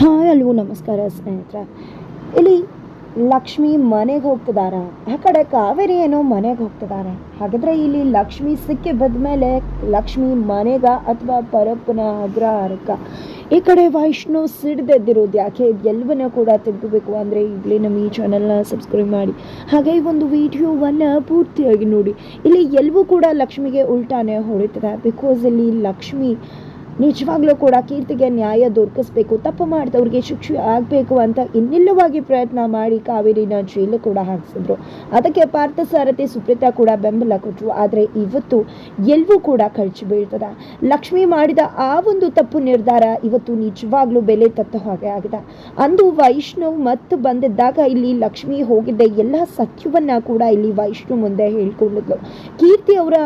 Hi ಅಲ್ವೋ ನಮಸ್ಕಾರ ಸ್ನೇಹಿತರೆ. ಇಲ್ಲಿ ಲಕ್ಷ್ಮಿ ಮನೆಗೆ ಹೋಗ್ತಿದಾರ. ಆ ಕಡೆ ಕಾವೇರಿ ಏನೋ ಮನೆಗೆ ಹೋಗ್ತಿದ್ದಾರೆ ಹಾಗಾದ್ರೆ ಇಲ್ಲಿ ಲಕ್ಷ್ಮಿ ಸಿಕ್ಕಿ ಮೇಲೆ ಲಕ್ಷ್ಮಿ ಮನೆಗ ಅಥವಾ ಪರಪ್ಪನ ಅಗ್ರಹಾರಕ್ಕ. ಈ ಕಡೆ ವೈಷ್ಣು ಸಿಡ್ದೆದ್ದಿರೋದು ಯಾಕೆ? ಎಲ್ಲವನ್ನ ಕೂಡ ತೆಗ್ದಬೇಕು ಅಂದರೆ ಇಲ್ಲಿ ನಮ್ಮ ಈ ಚಾನಲ್ನ ಸಬ್ಸ್ಕ್ರೈಬ್ ಮಾಡಿ. ಹಾಗೆ ಈ ಒಂದು ವಿಡಿಯೋವನ್ನು ಪೂರ್ತಿಯಾಗಿ ನೋಡಿ. ಇಲ್ಲಿ ಎಲ್ಲವೂ ಕೂಡ ಲಕ್ಷ್ಮಿಗೆ ಉಲ್ಟಾನೆ ಹೊಡಿತದೆ ಬಿಕಾಸ್ ಇಲ್ಲಿ ಲಕ್ಷ್ಮಿ ನಿಜವಾಗ್ಲೂ ಕೂಡ ಕೀರ್ತಿಗೆ ನ್ಯಾಯ ದೊರಕಿಸ್ಬೇಕು, ತಪ್ಪು ಮಾಡಿದವ್ರಿಗೆ ಶಿಕ್ಷೆ ಆಗಬೇಕು ಅಂತ ಇನ್ನಿಲ್ಲವಾಗಿ ಪ್ರಯತ್ನ ಮಾಡಿ ಕಾವೇರಿನ ಜೈಲು ಕೂಡ ಹಾಕಿಸಿದ್ರು. ಅದಕ್ಕೆ ಪಾರ್ಥಸಾರಥಿ ಸುಪ್ರೀತಾ ಕೂಡ ಬೆಂಬಲ ಕೊಟ್ಟರು ಆದರೆ ಇವತ್ತು ಎಲ್ಲವೂ ಕೂಡ ಖರ್ಚು ಬೀಳ್ತದೆ. ಲಕ್ಷ್ಮಿ ಮಾಡಿದ ಆ ಒಂದು ತಪ್ಪು ನಿರ್ಧಾರ ಇವತ್ತು ನಿಜವಾಗ್ಲೂ ಬೆಲೆ ತತ್ತ ಹಾಗೆ ಆಗಿದೆ. ಅಂದು ವೈಷ್ಣವ್ ಮತ್ತು ಬಂದಿದ್ದಾಗ ಇಲ್ಲಿ ಲಕ್ಷ್ಮಿ ಹೋಗಿದ್ದ ಎಲ್ಲ ಸತ್ಯವನ್ನ ಕೂಡ ಇಲ್ಲಿ ವೈಷ್ಣವ್ ಮುಂದೆ ಹೇಳ್ಕೊಂಡಿದ್ಲು. ಕೀರ್ತಿ ಅವರ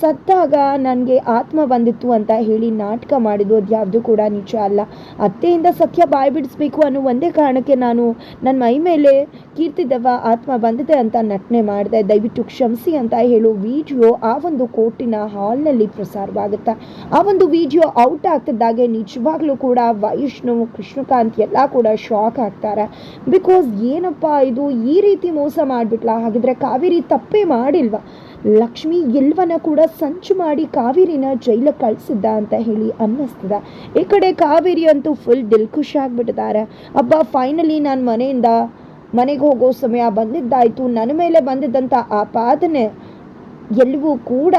ಸತ್ತಾಗ ನನಗೆ ಆತ್ಮ ಬಂದಿತ್ತು ಅಂತ ಹೇಳಿ ನಾಟಕ ಮಾಡಿದ್ದು ಅದು ಯಾವುದು ಕೂಡ ನಿಜ ಅಲ್ಲ. ಅತ್ತೆಯಿಂದ ಸತ್ಯ ಬಾಯಿ ಬಿಡಿಸ್ಬೇಕು ಅನ್ನೋ ಒಂದೇ ಕಾರಣಕ್ಕೆ ನಾನು ನನ್ನ ಮೈ ಮೇಲೆ ಕೀರ್ತಿದವ ಆತ್ಮ ಬಂದಿದೆ ಅಂತ ನಟನೆ ಮಾಡಿದೆ. ದಯವಿಟ್ಟು ಕ್ಷಮಿಸಿ ಅಂತ ಹೇಳೋ ವಿಡಿಯೋ ಆ ಒಂದು ಕೋರ್ಟಿನ ಹಾಲ್ನಲ್ಲಿ ಪ್ರಸಾರವಾಗುತ್ತೆ? ಆ ಒಂದು ವಿಡಿಯೋ ಔಟ್ ಆಗ್ತಿದ್ದಾಗೆ ನಿಜವಾಗ್ಲೂ ಕೂಡ ವೈಷ್ಣು, ಕೃಷ್ಣಕಾಂತ್ ಎಲ್ಲ ಕೂಡ ಶಾಕ್ ಆಗ್ತಾರೆ. ಬಿಕಾಸ್ ಏನಪ್ಪ ಇದು ಈ ರೀತಿ ಮೋಸ ಮಾಡಿಬಿಟ್ಲ? ಹಾಗಿದ್ರೆ ಕಾವೇರಿ ತಪ್ಪೇ ಮಾಡಿಲ್ವಾ? ಲಕ್ಷ್ಮಿ ಎಲ್ಲವನ್ನ ಕೂಡ ಸಂಚು ಮಾಡಿ ಕಾವೇರಿನ ಜೈಲಿಗೆ ಕಳಿಸಿದ್ದ ಅಂತ ಹೇಳಿ ಅನ್ನಿಸ್ತದ. ಈ ಕಡೆ ಕಾವೇರಿ ಅಂತೂ ಫುಲ್ ದಿಲ್ ಖುಷಿ ಆಗಿಬಿಟ್ಟಿದ್ದಾರೆ ಅಬ್ಬ ಫೈನಲಿ ನಾನು ಮನೆಯಿಂದ ಮನೆಗೆ ಹೋಗೋ ಸಮಯ ಬಂದಿದ್ದಾಯಿತು. ನನ್ನ ಮೇಲೆ ಬಂದಿದ್ದಂಥ ಆಪಾದನೆ ಎಲ್ಲವೂ ಕೂಡ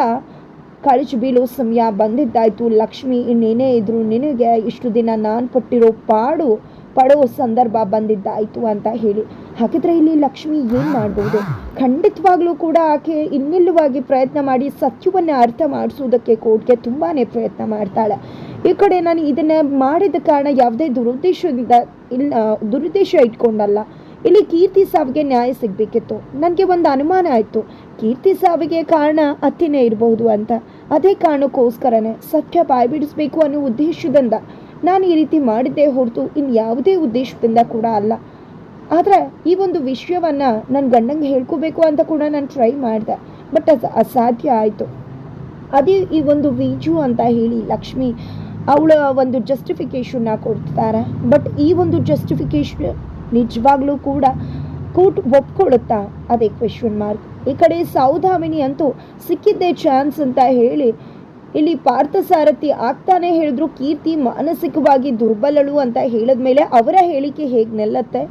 ಕಳಚಿ ಬೀಳೋ ಸಮಯ ಬಂದಿದ್ದಾಯಿತು. ಲಕ್ಷ್ಮಿ ಇನ್ನೇನೇ ಇದ್ರು ನಿನಗೆ ಇಷ್ಟು ದಿನ ನಾನು ಪಟ್ಟಿರೋ ಪಾಡು ಪಡೋ ಸಂದರ್ಭ ಬಂದಿದ್ದಾಯಿತು ಅಂತ ಹೇಳಿ. ಹಾಗಿದ್ರೆ ಇಲ್ಲಿ ಲಕ್ಷ್ಮಿ ಏನು ಮಾಡ್ಬೋದು? ಖಂಡಿತವಾಗ್ಲೂ ಕೂಡ ಆಕೆ ಇನ್ನಿಲ್ಲವಾಗಿ ಪ್ರಯತ್ನ ಮಾಡಿ ಸತ್ಯವನ್ನು ಅರ್ಥ ಮಾಡಿಸೋದಕ್ಕೆ ಕೋರ್ಟ್ಗೆ ತುಂಬಾ ಪ್ರಯತ್ನ ಮಾಡ್ತಾಳೆ. ಈ ಕಡೆ ನಾನು ಇದನ್ನು ಮಾಡಿದ ಕಾರಣ ಯಾವುದೇ ದುರುದ್ದೇಶದಿಂದ ಇಲ್ಲ ದುರುದ್ದೇಶ ಇಟ್ಕೊಂಡಲ್ಲ. ಇಲ್ಲಿ ಕೀರ್ತಿ ಸಾವಿಗೆ ನ್ಯಾಯ ಸಿಗಬೇಕಿತ್ತು. ನನಗೆ ಒಂದು ಅನುಮಾನ ಆಯಿತು. ಕೀರ್ತಿ ಸಾವಿಗೆ ಕಾರಣ ಅತ್ತಿನೇ ಇರಬಹುದು ಅಂತ. ಅದೇ ಕಾರಣಕ್ಕೋಸ್ಕರನೇ ಸತ್ಯ ಬಾಯ್ಬಿಡಿಸ್ಬೇಕು ಅನ್ನೋ ಉದ್ದೇಶದಿಂದ ನಾನು ಈ ರೀತಿ ಮಾಡಿದ್ದೆ ಹೊರತು ಇನ್ನು ಯಾವುದೇ ಉದ್ದೇಶದಿಂದ ಕೂಡ ಅಲ್ಲ. ಆದರೆ ಈ ಒಂದು ವಿಷಯವನ್ನು ನನ್ನ ಗಂಡಂಗೆ ಹೇಳ್ಕೋಬೇಕು ಅಂತ ಕೂಡ ನಾನು ಟ್ರೈ ಮಾಡಿದೆ. ಬಟ್ ಅದು ಅಸಾಧ್ಯ ಆಯಿತು. ಅದೇ ಈ ಒಂದು ವೀಜು ಅಂತ ಹೇಳಿ ಲಕ್ಷ್ಮಿ ಅವಳ ಒಂದು ಜಸ್ಟಿಫಿಕೇಶನ್ನ ಕೊಡ್ತಾರೆ. ಬಟ್ ಈ ಒಂದು ಜಸ್ಟಿಫಿಕೇಶನ್ ನಿಜವಾಗ್ಲೂ ಕೂಡ ಕೂಟ್ ಒಪ್ಕೊಳ್ಳುತ್ತಾ ಅದೇ ಕ್ವೆಶನ್ ಮಾರ್ಕ್ ಈ ಕಡೆ ಸೌಧಾಮಿನಿ ಅಂತೂ ಸಿಕ್ಕಿದ್ದೇ ಚಾನ್ಸ್ ಅಂತ ಹೇಳಿ ಇಲ್ಲಿ ಪಾರ್ಥಸಾರಥಿ ಆಗ್ತಾನೆ ಹೇಳಿದ್ರು ಕೀರ್ತಿ ಮಾನಸಿಕವಾಗಿ ದುರ್ಬಲಳು ಅಂತ ಹೇಳಿದ್ಮೇಲೆ ಅವರ ಹೇಳಿಕೆ ಹೇಗೆ ನಿಲ್ಲತ್ತೆ?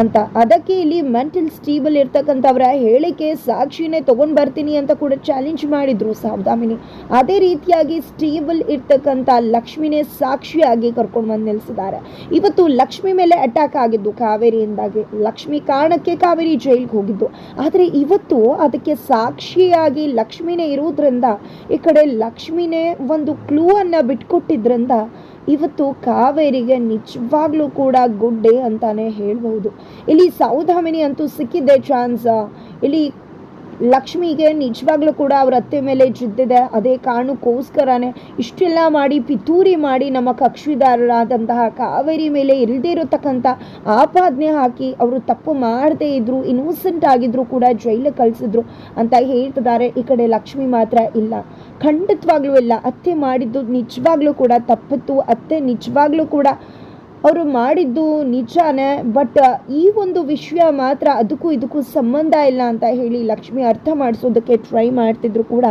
ಅಂತ. ಅದಕ್ಕೆ ಇಲ್ಲಿ ಮೆಂಟಲ್ ಸ್ಟೇಬಲ್ ಇರ್ತಕ್ಕಂಥವ್ರ ಹೇಳಿಕೆ ಸಾಕ್ಷಿನೇ ತಗೊಂಡು ಬರ್ತೀನಿ ಅಂತ ಕೂಡ ಚಾಲೆಂಜ್ ಮಾಡಿದ್ರು ಸಾವಧಾಮಿನಿ. ಅದೇ ರೀತಿಯಾಗಿ ಸ್ಟೇಬಲ್ ಇರ್ತಕ್ಕಂಥ ಲಕ್ಷ್ಮಿನೇ ಸಾಕ್ಷಿಯಾಗಿ ಕರ್ಕೊಂಡು ಬಂದು ನಿಲ್ಲಿಸಿದ್ದಾರೆ ಇವತ್ತು ಲಕ್ಷ್ಮಿ ಮೇಲೆ ಅಟ್ಯಾಕ್ ಆಗಿದ್ದು ಕಾವೇರಿಯಿಂದಾಗಿ. ಲಕ್ಷ್ಮಿ ಕಾರಣಕ್ಕೆ ಕಾವೇರಿ ಜೈಲ್ಗೆ ಹೋಗಿದ್ದು. ಆದರೆ ಇವತ್ತು ಅದಕ್ಕೆ ಸಾಕ್ಷಿಯಾಗಿ ಲಕ್ಷ್ಮಿನೇ ಇರೋದ್ರಿಂದ, ಈ ಕಡೆ ಲಕ್ಷ್ಮಿನೇ ಒಂದು ಕ್ಲೂ ಅನ್ನು ಬಿಟ್ಕೊಟ್ಟಿದ್ರಿಂದ ಇವತ್ತು ಕಾವೇರಿಗೆ ನಿಜವಾಗ್ಲೂ ಕೂಡ ಗುಡ್ ಡೇ ಅಂತಾನೆ ಹೇಳ್ಬಹುದು. ಇಲ್ಲಿ ಸೌಧಾಮಿನಿ ಅಂತೂ ಸಿಕ್ಕಿದ್ದೆ ಚಾನ್ಸ್. ಇಲ್ಲಿ ಲಕ್ಷ್ಮಿಗೆ ನಿಜವಾಗ್ಲೂ ಕೂಡ ಅವ್ರ ಅತ್ತೆ ಮೇಲೆ ಜಿದ್ದಿದೆ. ಅದೇ ಕಾರಣಕ್ಕೋಸ್ಕರನೇ ಇಷ್ಟೆಲ್ಲ ಮಾಡಿ, ಪಿತೂರಿ ಮಾಡಿ ನಮ್ಮ ಕಕ್ಷಿದಾರರಾದಂತಹ ಕಾವೇರಿ ಮೇಲೆ ಇಲ್ಲದೇ ಇರತಕ್ಕಂಥ ಆಪಾದನೆ ಹಾಕಿ ಅವರು ತಪ್ಪು ಮಾಡದೇ ಇದ್ರು ಇನ್ನೋಸೆಂಟ್ ಆಗಿದ್ರು ಕೂಡ ಜೈಲಿಗೆ ಕಳಿಸಿದ್ರು ಅಂತ ಹೇಳ್ತಿದ್ದಾರೆ. ಈ ಕಡೆ ಲಕ್ಷ್ಮಿ ಮಾತ್ರ ಇಲ್ಲ. ಖಂಡಿತವಾಗ್ಲೂ ಇಲ್ಲ. ಅತ್ತೆ ಮಾಡಿದ್ದು ನಿಜವಾಗ್ಲೂ ಕೂಡ ತಪ್ಪಿತ್ತು. ಅತ್ತೆ ನಿಜವಾಗ್ಲೂ ಕೂಡ ಅವರು ಮಾಡಿದ್ದು ನಿಜಾನೇ, ಬಟ್ ಈ ಒಂದು ವಿಷಯ ಮಾತ್ರ ಅದಕ್ಕೂ ಇದಕ್ಕೂ ಸಂಬಂಧ ಇಲ್ಲ ಅಂತ ಹೇಳಿ ಲಕ್ಷ್ಮಿ ಅರ್ಥ ಮಾಡಿಸೋದಕ್ಕೆ ಟ್ರೈ ಮಾಡ್ತಿದ್ರು ಕೂಡ.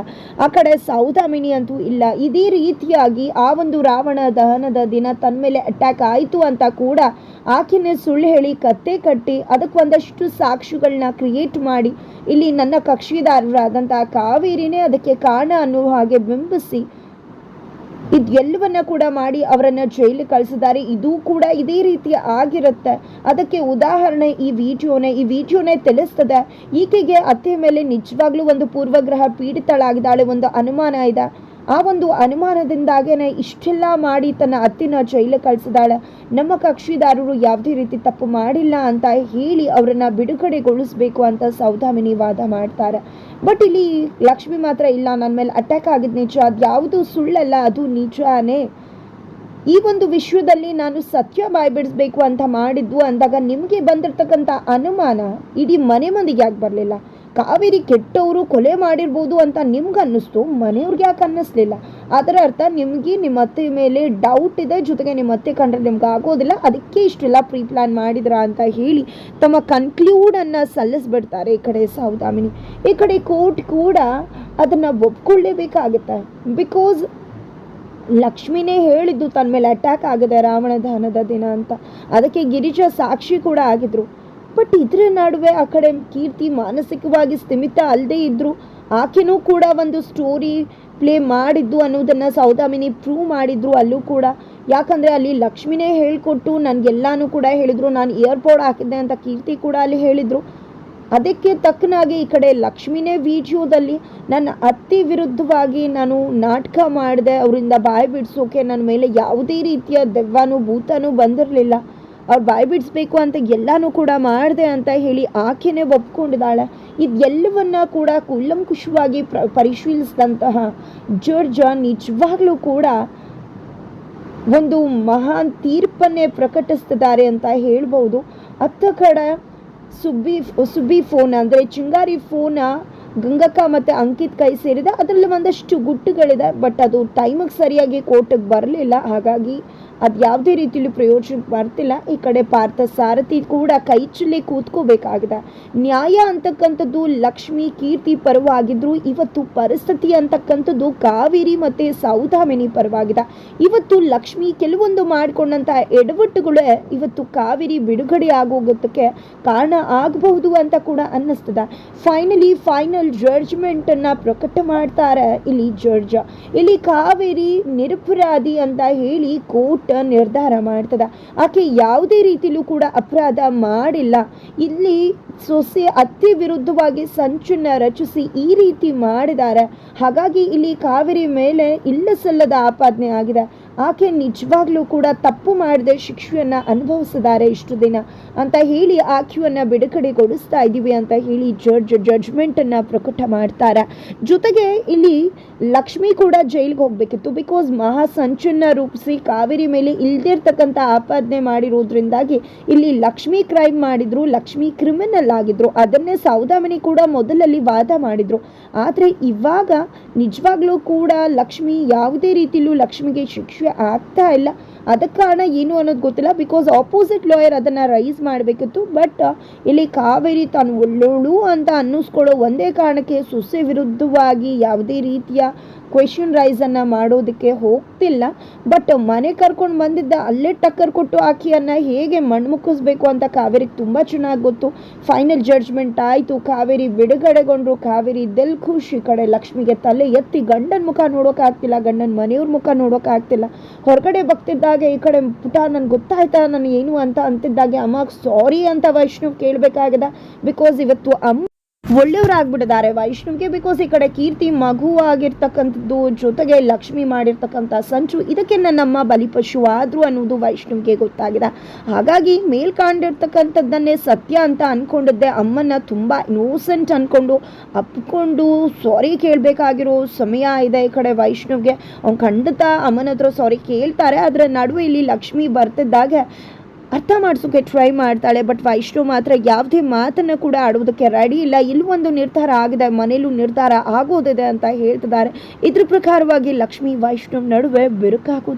ಆ ಕಡೆ ಸೌದಾಮಿನಿ ಅಂತೂ ಇಲ್ಲ. ಇದೇ ರೀತಿಯಾಗಿ ಆ ಒಂದು ರಾವಣ ದಹನದ ದಿನ ತನ್ನ ಮೇಲೆ ಅಟ್ಯಾಕ್ ಆಯಿತು ಅಂತ ಕೂಡ ಆಕೆನೇ ಸುಳ್ಳು ಹೇಳಿ ಕತ್ತೆ ಕಟ್ಟಿ ಅದಕ್ಕೆ ಒಂದಷ್ಟು ಸಾಕ್ಷಿಗಳನ್ನ ಕ್ರಿಯೇಟ್ ಮಾಡಿ. ಇಲ್ಲಿ ನನ್ನ ಕಕ್ಷಿದಾರರಾದಂಥ ಕಾವೇರಿನೇ ಅದಕ್ಕೆ ಕಾರಣ ಅನ್ನೋ ಹಾಗೆ ಬಿಂಬಿಸಿ ಇದೆಲ್ಲವನ್ನ ಕೂಡ ಮಾಡಿ ಅವರನ್ನ ಜೈಲಿಗೆ ಕಳಿಸಿದ್ದಾರೆ. ಇದು ಕೂಡ ಇದೇ ರೀತಿ ಆಗಿರುತ್ತೆ. ಅದಕ್ಕೆ ಉದಾಹರಣೆ ಈ ವಿಡಿಯೋನೇ ಈ ವಿಡಿಯೋನೇ ತಿಳಿಸ್ತದೆ. ಈಕೆಗೆ ಅತ್ತೆ ಮೇಲೆ ನಿಜವಾಗ್ಲೂ ಒಂದು ಪೂರ್ವಗ್ರಹ ಪೀಡಿತಳಾಗಿದ್ದಾಳೆ, ಒಂದು ಅನುಮಾನ ಇದೆ. ಆ ಒಂದು ಅನುಮಾನದಿಂದಾಗೇನೆ ಇಷ್ಟೆಲ್ಲ ಮಾಡಿ ತನ್ನ ಅತ್ತಿನ ಜೈಲು ಕಳಿಸಿದಾಳೆ ನಮ್ಮ ಕಕ್ಷಿದಾರರು ಯಾವುದೇ ರೀತಿ ತಪ್ಪು ಮಾಡಿಲ್ಲ ಅಂತ ಹೇಳಿ ಅವರನ್ನ ಬಿಡುಗಡೆಗೊಳಿಸಬೇಕು ಅಂತ ಸೌದಾಮಿನಿ ವಾದ ಮಾಡ್ತಾರೆ. ಬಟ್ ಇಲ್ಲಿ ಲಕ್ಷ್ಮಿ ಮಾತ್ರ ಇಲ್ಲ ನನ್ನ ಮೇಲೆ ಅಟ್ಯಾಕ್ ಆಗಿದ್ದು ನಿಜ, ಅದು ಯಾವುದು ಸುಳ್ಳಲ್ಲ, ಅದು ನಿಜಾನೇ. ಈ ಒಂದು ವಿಶ್ವದಲ್ಲಿ ನಾನು ಸತ್ಯ ಬಾಯ್ಬಿಡಿಸ್ಬೇಕು ಅಂತ ಮಾಡಿದ್ದು ಅಂದಾಗ ನಿಮಗೆ ಬಂದಿರತಕ್ಕಂಥ ಅನುಮಾನ ಇಡೀ ಮನೆ ಮಂದಿಗೆ ಯಾಕೆ ಬರಲಿಲ್ಲ? ಕಾವೇರಿ ಕೆಟ್ಟವರು ಕೊಲೆ ಮಾಡಿರ್ಬೋದು ಅಂತ ನಿಮ್ಗೆ ಅನ್ನಿಸ್ತು ಮನೆಯವ್ರಿಗೆ ಯಾಕೆ ಅನ್ನಿಸ್ಲಿಲ್ಲ? ಅದರ ಅರ್ಥ ನಿಮಗೆ ನಿಮ್ಮ ಅತ್ತೆ ಮೇಲೆ ಡೌಟ್ ಇದೆ, ಜೊತೆಗೆ ನಿಮ್ಮ ಅತ್ತೆ ಕಂಡ್ರೆ ನಿಮ್ಗೆ ಆಗೋದಿಲ್ಲ, ಅದಕ್ಕೆ ಇಷ್ಟೆಲ್ಲ ಪ್ರೀ ಪ್ಲಾನ್ ಮಾಡಿದ್ರ ಅಂತ ಹೇಳಿ ತಮ್ಮ ಕನ್ಕ್ಲೂಡನ್ನು ಸಲ್ಲಿಸ್ಬಿಡ್ತಾರೆ ಈ ಕಡೆ ಸೌದಾಮಿನಿ ಈ ಕಡೆ ಕೋರ್ಟ್ ಕೂಡ ಅದನ್ನು ಒಪ್ಕೊಳ್ಳೇಬೇಕಾಗುತ್ತೆ. ಬಿಕಾಸ್ ಲಕ್ಷ್ಮಿನೇ ಹೇಳಿದ್ದು ತನ್ನ ಮೇಲೆ ಅಟ್ಯಾಕ್ ಆಗಿದೆ ರಾವಣ ದಹನದ ದಿನ ಅಂತ. ಅದಕ್ಕೆ ಗಿರಿಜಾ ಸಾಕ್ಷಿ ಕೂಡ ಆಗಿದ್ರು. ಬಟ್ ಇದ್ರ ನಡುವೆ ಆ ಕಡೆ ಕೀರ್ತಿ ಮಾನಸಿಕವಾಗಿ ಸ್ಥಿಮಿತ ಅಲ್ಲದೆ ಇದ್ರು, ಆಕೆನೂ ಕೂಡ ಒಂದು ಸ್ಟೋರಿ ಪ್ಲೇ ಮಾಡಿದ್ದು ಅನ್ನೋದನ್ನು ಸೌದಾಮಿನಿ ಪ್ರೂವ್ ಮಾಡಿದ್ರು ಅಲ್ಲೂ ಕೂಡ. ಯಾಕಂದರೆ ಅಲ್ಲಿ ಲಕ್ಷ್ಮಿನೇ ಹೇಳಿಕೊಟ್ಟು ನನಗೆಲ್ಲನೂ ಕೂಡ ಹೇಳಿದ್ರು, ನಾನು ಇಯರ್ಪೋರ್ಡ್ ಹಾಕಿದ್ದೆ ಅಂತ ಕೀರ್ತಿ ಕೂಡ ಅಲ್ಲಿ ಹೇಳಿದರು. ಅದಕ್ಕೆ ತಕ್ಕನಾಗಿ ಈ ಕಡೆ ಲಕ್ಷ್ಮಿನೇ ವಿಡಿಯೋದಲ್ಲಿ ನನ್ನ ಅತ್ತಿ ವಿರುದ್ಧವಾಗಿ ನಾನು ನಾಟಕ ಮಾಡಿದೆ, ಅವರಿಂದ ಬಾಯಿ ಬಿಡಿಸೋಕೆ ನನ್ನ ಮೇಲೆ ಯಾವುದೇ ರೀತಿಯ ದೆವ್ವನೂ ಭೂತನೂ ಬಂದಿರಲಿಲ್ಲ. ಅವ್ರು ಬಾಯಿ ಬಿಡಿಸ್ಬೇಕು ಅಂತ ಎಲ್ಲನೂ ಕೂಡ ಮಾಡಿದೆ ಅಂತ ಹೇಳಿ ಆಕೆನೇ ಒಪ್ಕೊಂಡಿದ್ದಾಳೆ. ಇದೆಲ್ಲವನ್ನ ಕೂಡ ಕುಲ್ಲಂಕುಷವಾಗಿ ಪ್ರ, ಪರಿಶೀಲಿಸಿದಂತಹ ಜಡ್ಜ ನಿಜವಾಗ್ಲೂ ಕೂಡ ಒಂದು ಮಹಾನ್ ತೀರ್ಪನ್ನೇ ಪ್ರಕಟಿಸ್ತಿದ್ದಾರೆ ಅಂತ ಹೇಳ್ಬೋದು. ಅತ್ತ ಕಡೆ ಸುಬ್ಬಿ ಸುಬ್ಬಿ ಫೋನ್ ಅಂದರೆ ಚಿಂಗಾರಿ ಫೋನ ಗಂಗಕ್ಕ ಮತ್ತು ಅಂಕಿತ್ ಕೈ ಸೇರಿದೆ. ಅದರಲ್ಲಿ ಒಂದಷ್ಟು ಗುಟ್ಟುಗಳಿದೆ, ಬಟ್ ಅದು ಟೈಮಿಗೆ ಸರಿಯಾಗಿ ಕೋರ್ಟಿಗೆ ಬರಲಿಲ್ಲ. ಹಾಗಾಗಿ ಅದು ಯಾವುದೇ ರೀತಿಯಲ್ಲೂ ಪ್ರಯೋಜನ ಬರ್ತಿಲ್ಲ. ಈ ಕಡೆ ಪಾರ್ಥ ಸಾರಥಿ ಕೂಡ ಕೈ ಚಿಲ್ಲೆ ಕೂತ್ಕೋಬೇಕಾಗಿದೆ. ನ್ಯಾಯ ಅಂತಕ್ಕಂಥದ್ದು, ಲಕ್ಷ್ಮಿ ಕೀರ್ತಿ ಪರವಾಗಿದ್ರು ಇವತ್ತು ಪರಿಸ್ಥಿತಿ ಅಂತಕ್ಕಂಥದ್ದು ಕಾವೇರಿ ಮತ್ತು ಸೌದಾಮಿನಿ ಪರವಾಗಿದೆ. ಇವತ್ತು ಲಕ್ಷ್ಮಿ ಕೆಲವೊಂದು ಮಾಡಿಕೊಂಡಂಥ ಎಡವಟ್ಟುಗಳೇ ಇವತ್ತು ಕಾವೇರಿ ಬಿಡುಗಡೆ ಆಗೋಗೋದಕ್ಕೆ ಕಾರಣ ಆಗಬಹುದು ಅಂತ ಕೂಡ ಅನ್ನಿಸ್ತದೆ. ಫೈನಲಿ ಫೈನಲ್ ಜಡ್ಜ್ಮೆಂಟನ್ನು ಪ್ರಕಟ ಮಾಡ್ತಾರೆ ಇಲ್ಲಿ ಜಡ್ಜ್ ಇಲ್ಲಿ ಕಾವೇರಿ ನಿರಪರಾಧಿ ಅಂತ ಹೇಳಿ ಕೋರ್ಟ್ ನಿರ್ಧಾರ ಮಾಡ್ತದ. ಆಕೆ ಯಾವುದೇ ರೀತಿಲೂ ಕೂಡ ಅಪರಾಧ ಮಾಡಿಲ್ಲ. ಇಲ್ಲಿ ಸೊಸೆ ಅತ್ತೆ ವಿರುದ್ಧವಾಗಿ ಸಂಚನ್ನ ರಚಿಸಿ ಈ ರೀತಿ ಮಾಡಿದ್ದಾರೆ. ಹಾಗಾಗಿ ಇಲ್ಲಿ ಕಾವೇರಿ ಮೇಲೆ ಇಲ್ಲ ಸಲ್ಲದ ಆಪಾದನೆ ಆಗಿದೆ. ಆಕೆ ನಿಜವಾಗ್ಲೂ ಕೂಡ ತಪ್ಪು ಮಾಡದೆ ಶಿಕ್ಷೆಯನ್ನು ಅನುಭವಿಸಿದ್ದಾರೆ ಇಷ್ಟು ದಿನ ಅಂತ ಹೇಳಿ ಆಕೆಯನ್ನು ಬಿಡುಗಡೆಗೊಳಿಸ್ತಾ ಇದ್ದೀವಿ ಅಂತ ಹೇಳಿ ಜಡ್ಜ್ ಜಡ್ಜ್ಮೆಂಟನ್ನು ಪ್ರಕಟ ಮಾಡ್ತಾರೆ. ಜೊತೆಗೆ ಇಲ್ಲಿ ಲಕ್ಷ್ಮಿ ಕೂಡ ಜೈಲಿಗೆ ಹೋಗಬೇಕಿತ್ತು ಬಿಕಾಸ್ ಮಹಾ ಸಂಚನ್ನ ರೂಪಿಸಿ ಕಾವೇರಿ ಮೇಲೆ ಇಲ್ದಿರ್ತಕ್ಕಂಥ ಆಪಾದನೆ ಮಾಡಿರೋದ್ರಿಂದಾಗಿ ಇಲ್ಲಿ ಲಕ್ಷ್ಮಿ ಕ್ರೈಮ್ ಮಾಡಿದ್ರು, ಲಕ್ಷ್ಮಿ ಕ್ರಿಮಿನಲ್ ಆಗಿದ್ರು, ಅದನ್ನೇ ಸೌದಾಮಿನಿ ಕೂಡ ಮೊದಲಲ್ಲಿ ವಾದ ಮಾಡಿದ್ರು. ಆದರೆ ಇವಾಗ ನಿಜವಾಗ್ಲೂ ಕೂಡ ಲಕ್ಷ್ಮಿ ಯಾವುದೇ ರೀತಿಲೂ ಲಕ್ಷ್ಮಿಗೆ ಶಿಕ್ಷೆ ಆಗ್ತಾ ಇಲ್ಲ. ಅದಕ್ಕೆ ಕಾರಣ ಏನು ಅನ್ನೋದು ಗೊತ್ತಿಲ್ಲ. ಬಿಕಾಸ್ ಆಪೋಸಿಟ್ ಲಾಯರ್ ಅದನ್ನು ರೈಸ್ ಮಾಡಬೇಕಿತ್ತು. ಬಟ್ ಇಲ್ಲಿ ಕಾವೇರಿ ತಾನು ಒಳ್ಳೋಳು ಅಂತ ಅನ್ನಿಸ್ಕೊಳ್ಳೋ ಒಂದೇ ಕಾರಣಕ್ಕೆ ಸುಸೆ ವಿರುದ್ಧವಾಗಿ ಯಾವುದೇ ರೀತಿಯ ಕ್ವೆಶನ್ ರೈಸನ್ನು ಮಾಡೋದಕ್ಕೆ ಹೋಗ್ತಿಲ್ಲ. ಬಟ್ ಮನೆ ಕರ್ಕೊಂಡು ಬಂದಿದ್ದ ಅಲ್ಲೇ ಟಕ್ಕರ್ ಕೊಟ್ಟು ಆಕೆಯನ್ನು ಹೇಗೆ ಮಣ್ಮುಕ್ಕಿಸ್ಬೇಕು ಅಂತ ಕಾವೇರಿಗೆ ತುಂಬ ಚೆನ್ನಾಗಿ ಗೊತ್ತು. ಫೈನಲ್ ಜಡ್ಜ್ಮೆಂಟ್ ಆಯಿತು. ಕಾವೇರಿ ಬಿಡುಗಡೆಗೊಂಡ್ರು. ಕಾವೇರಿ ದೆಲ್ ಖುಷಿ. ಕಡೆ ಲಕ್ಷ್ಮಿಗೆ ತಲೆ ಎತ್ತಿ ಗಂಡನ ಮುಖ ನೋಡೋಕ್ಕಾಗ್ತಿಲ್ಲ ಗಂಡನ ಮನೆಯವ್ರ ಮುಖ ನೋಡೋಕ್ಕಾಗ್ತಿಲ್ಲ ಹೊರಗಡೆ ಬಗ್ತಿದ್ದಾಗ ಈ ಕಡೆ ಪುಟ ನನ್ಗೆ ಗೊತ್ತಾಯ್ತಾ? ನಾನು ಏನು ಅಂತ ಅಂತಿದ್ದಾಗೆ ಅಮ್ಮ ಸಾರಿ ಅಂತ ವೈಷ್ಣವ್ ಕೇಳಬೇಕಾಗಿದೆ. ಬಿಕಾಸ್ ಇವತ್ತು ಅಮ್ಮ ಒಳ್ಳೆಯವರಾಗ್ಬಿಟ್ಟಿದ್ದಾರೆ ವೈಷ್ಣವ್ಗೆ ಬಿಕಾಸ್ ಈ ಕಡೆ ಕೀರ್ತಿ ಮಗು ಆಗಿರ್ತಕ್ಕಂಥದ್ದು ಜೊತೆಗೆ ಲಕ್ಷ್ಮಿ ಮಾಡಿರ್ತಕ್ಕಂಥ ಸಂಚು, ಇದಕ್ಕೆ ನನ್ನಮ್ಮ ಬಲಿಪಶು ಆದ್ರು ಅನ್ನೋದು ವೈಷ್ಣವ್ಗೆ ಗೊತ್ತಾಗಿದೆ. ಹಾಗಾಗಿ ಮೇಲ್ಕಾಂಡಿರ್ತಕ್ಕಂಥದ್ದನ್ನೇ ಸತ್ಯ ಅಂತ ಅಂದ್ಕೊಂಡಿದ್ದೆ ಅಮ್ಮನ ತುಂಬ ಇನ್ನೋಸೆಂಟ್ ಅನ್ಕೊಂಡು, ಅಪ್ಕೊಂಡು ಸಾರಿ ಕೇಳಬೇಕಾಗಿರೋ ಸಮಯ ಇದೆ ಈ ಕಡೆ ವೈಷ್ಣವ್ಗೆ. ಅವ್ನು ಖಂಡಿತ ಅಮ್ಮನ ಹತ್ರ ಸಾರಿ ಕೇಳ್ತಾರೆ ಅದರ ನಡುವೆ ಇಲ್ಲಿ ಲಕ್ಷ್ಮಿ ಬರ್ತಿದ್ದಾಗೆ ಅರ್ಥ ಮಾಡಿಸೋಕೆ ಟ್ರೈ ಮಾಡ್ತಾಳೆ ಬಟ್ ವೈಷ್ಣು ಮಾತ್ರ ಯಾವುದೇ ಮಾತನ್ನು ಕೂಡ ಆಡುವುದಕ್ಕೆ ರೆಡಿ ಇಲ್ಲ. ಇಲ್ಲಿ ಒಂದು ನಿರ್ಧಾರ ಆಗಿದೆ, ಮನೇಲೂ ನಿರ್ಧಾರ ಆಗೋದಿದೆ ಅಂತ ಹೇಳ್ತಿದ್ದಾರೆ. ಇದ್ರ ಪ್ರಕಾರವಾಗಿ ಲಕ್ಷ್ಮಿ ವೈಷ್ಣವ್ ನಡುವೆ ಬಿರುಕಾಗೋದು